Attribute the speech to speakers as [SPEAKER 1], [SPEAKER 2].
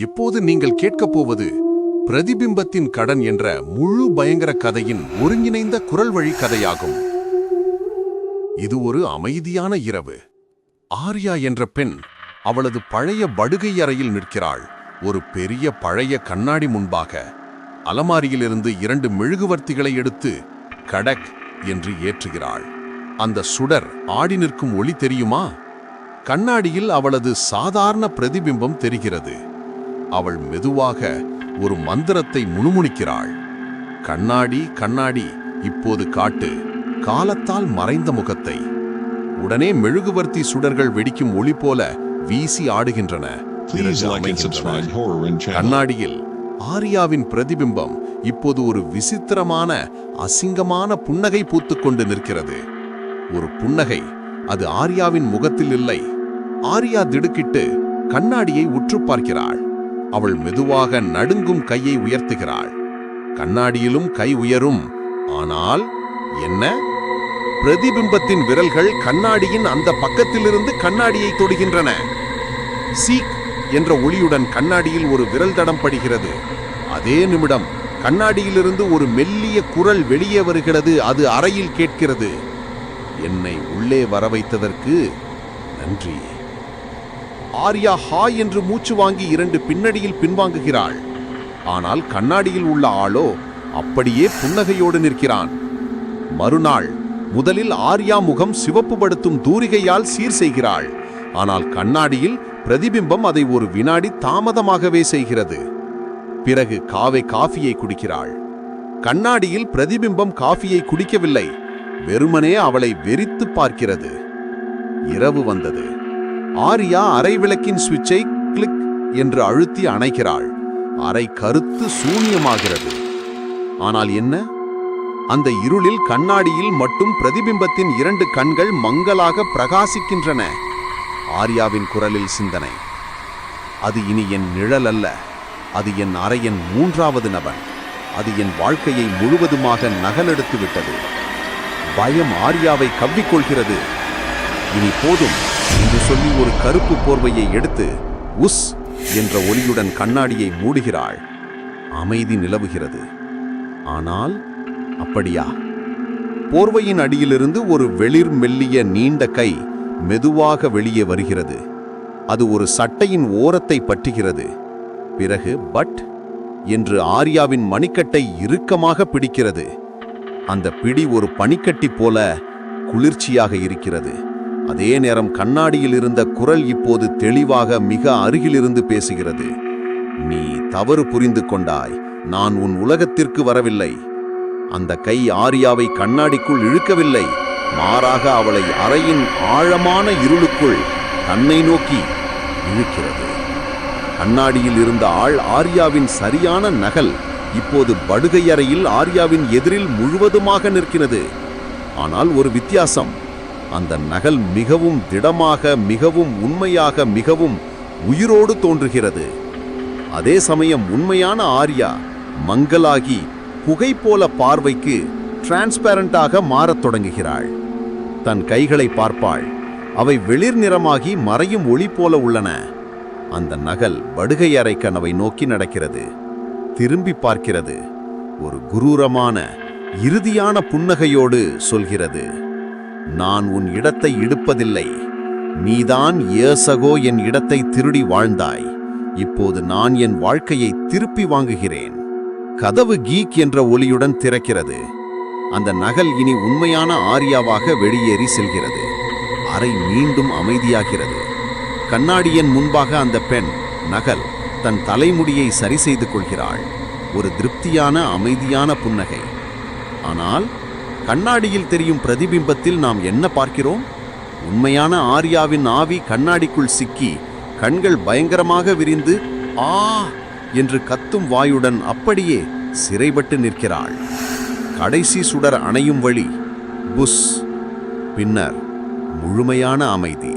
[SPEAKER 1] இப்போது நீங்கள் கேட்கப் போவது பிரதிபிம்பத்தின் கடன் என்ற முழு பயங்கர கதையின் ஒருங்கிணைந்த குரல் வழி கதையாகும். இது ஒரு அமைதியான இரவு. ஆர்யா என்ற பெண் அவளது பழைய படுகை அறையில் நிற்கிறாள். ஒரு பெரிய பழைய கண்ணாடி முன்பாக அலமாரியிலிருந்து இரண்டு மெழுகுவர்த்திகளை எடுத்து கடக் என்று ஏற்றுகிறாள். அந்த சுடர் ஆடி நிற்கும் ஒளி தெரியுமா? கண்ணாடியில் அவளது சாதாரண பிரதிபிம்பம் தெரிகிறது. அவள் மெதுவாக ஒரு மந்திரத்தை முணுமுணுக்கிறாள். கண்ணாடி கண்ணாடி இப்போது காட்டு. காலத்தால் மறைந்த முகத்தை. உடனே மெழுகுவர்த்தி சுடர்கள் வெடிக்கும் ஒளி போல வீசி ஆடுகின்றன. கண்ணாடியில் ஆர்யாவின் பிரதிபிம்பம் இப்போது ஒரு விசித்திரமான அசிங்கமான புன்னகை பூத்துக்கொண்டு நிற்கிறது. ஒரு புன்னகை அது ஆர்யாவின் முகத்தில் இல்லை. ஆர்யா திடுக்கிட்டு கண்ணாடியை உற்று பார்க்கிறாள். அவள் மெதுவாக நடுங்கும் கையை உயர்த்துகிறாள். கண்ணாடியிலும் கை உயரும். ஆனால் என்ன? பிரதிபிம்பத்தின் விரல்கள் கண்ணாடியின் அந்த பக்கத்திலிருந்து கண்ணாடியை தொடுகின்றன. சீக் என்ற ஒளியுடன் கண்ணாடியில் ஒரு விரல் தடம் படுகிறது. அதே நிமிடம் கண்ணாடியிலிருந்து ஒரு மெல்லிய குரல் வெளியே வருகிறது. அது அறையில் கேட்கிறது. என்னை உள்ளே வர வைத்ததற்கு நன்றி. ஆர்யா ஹாய் என்று மூச்சு வாங்கி இரண்டு பின்னடியில் பின்வாங்குகிறாள். ஆனால் கண்ணாடியில் உள்ள ஆளோ அப்படியே புன்னகையோடு நிற்கிறான். மறுநாள் முதலில் ஆர்யா முகம் சிவப்புபடுத்தும் தூரிகையால் சீர் செய்கிறாள். ஆனால் கண்ணாடியில் பிரதிபிம்பம் அதை ஒரு வினாடி தாமதமாகவே செய்கிறது. பிறகு காவை காஃபியை குடிக்கிறாள். கண்ணாடியில் பிரதிபிம்பம் காஃபியை குடிக்கவில்லை. வெறுமனே அவளை வெறித்து பார்க்கிறது. இரவு வந்தது. ஆர்யா அறை விளக்கின் சுவிட்சை கிளிக் என்று அழுத்தி அணைக்கிறாள் அறை கருத்து சூனியமாகிறது. ஆனால் என்ன? அந்த இருளில் கண்ணாடியில் மட்டும் பிரதிபிம்பத்தின் இரண்டு கண்கள் மங்களாக பிரகாசிக்கின்றன. ஆர்யாவின் குரலில் சிந்தனை. அது இனி என் நிழல் அல்ல. அது என் அறையின் மூன்றாவது நபன். அது என் வாழ்க்கையை முழுவதுமாக நகலெடுத்து விட்டது பயம் ஆர்யாவை கவ்விக்கொள்கிறது. இனி போதும். என்று சொல்லி ஒரு கருப்பு போர்வையை எடுத்து உஸ் என்ற ஒலியுடன் கண்ணாடியை மூடுகிறாள். அமைதி நிலவுகிறது. ஆனால் அப்படியா? போர்வையின் அடியிலிருந்து ஒரு வெளிர் மெல்லிய நீண்ட கை மெதுவாக வெளியே வருகிறது. அது ஒரு சட்டையின் ஓரத்தை பற்றுகிறது. பிறகு பட் என்று ஆர்யாவின் மணிக்கட்டை இறுக்கமாக பிடிக்கிறது. அந்த பிடி ஒரு பனிக்கட்டி போல குளிர்ச்சியாக இருக்கிறது. அதே நேரம் கண்ணாடியில் இருந்த குரல் இப்போது தெளிவாக மிக அருகிலிருந்து பேசுகிறது. நீ தவறு புரிந்து கொண்டாய். நான் உன் உலகத்திற்கு வரவில்லை. அந்த கை ஆர்யாவை கண்ணாடிக்குள் இழுக்கவில்லை. மாறாக அவளை அறையின் ஆழமான இருளுக்குள் தன்னை நோக்கி இழுக்கிறது. கண்ணாடியில் இருந்த ஆள் ஆர்யாவின் சரியான நகல் இப்போது படுகை அறையில் ஆர்யாவின் எதிரில் முழுவதுமாக நிற்கிறது. ஆனால் ஒரு வித்தியாசம். அந்த நகல் மிகவும் திடமாக மிகவும் உண்மையாக மிகவும் உயிரோடு தோன்றுகிறது. அதே சமயம் உண்மையான ஆர்யா மங்கலாகி புகை போல பார்வைக்கு டிரான்ஸ்பேரண்டாக மாறத் தொடங்குகிறாள். தன் கைகளை பார்ப்பாள். அவை வெளிர் நிறமாகி மறையும் ஒளி போல உள்ளன. அந்த நகல் படுகை அறை கனவை நோக்கி நடக்கிறது. திரும்பி பார்க்கிறது. ஒரு குரூரமான இறுதியான புன்னகையோடு சொல்கிறது. நான் உன் இடத்தை இடுப்பதில்லை. நீதான் ஏசகோ என் இடத்தை திருடி வாழ்ந்தாய். இப்போது நான் என் வாழ்க்கையை திருப்பி வாங்குகிறேன். கதவு கீக் என்ற ஒலியுடன் திறக்கிறது. அந்த நகல் இனி உண்மையான ஆரியாவாக வெளியேறி செல்கிறது. அறை மீண்டும் அமைதியாகிறது. கண்ணாடியின் முன்பாக அந்த பெண் நகல் தன் தலைமுடியை சரி செய்து கொள்கிறாள். ஒரு திருப்தியான அமைதியான புன்னகை. ஆனால் கண்ணாடியில் தெரியும் பிரதிபிம்பத்தில் நாம் என்ன பார்க்கிறோம்? உண்மையான ஆர்யாவின் ஆவி கண்ணாடிக்குள் சிக்கி கண்கள் பயங்கரமாக விரிந்து ஆ! என்று கத்தும் வாயுடன் அப்படியே சிறைபட்டு நிற்கிறாள். கடைசி சுடர் அணையும் வழி புஷ்! பின்னர் முழுமையான அமைதி.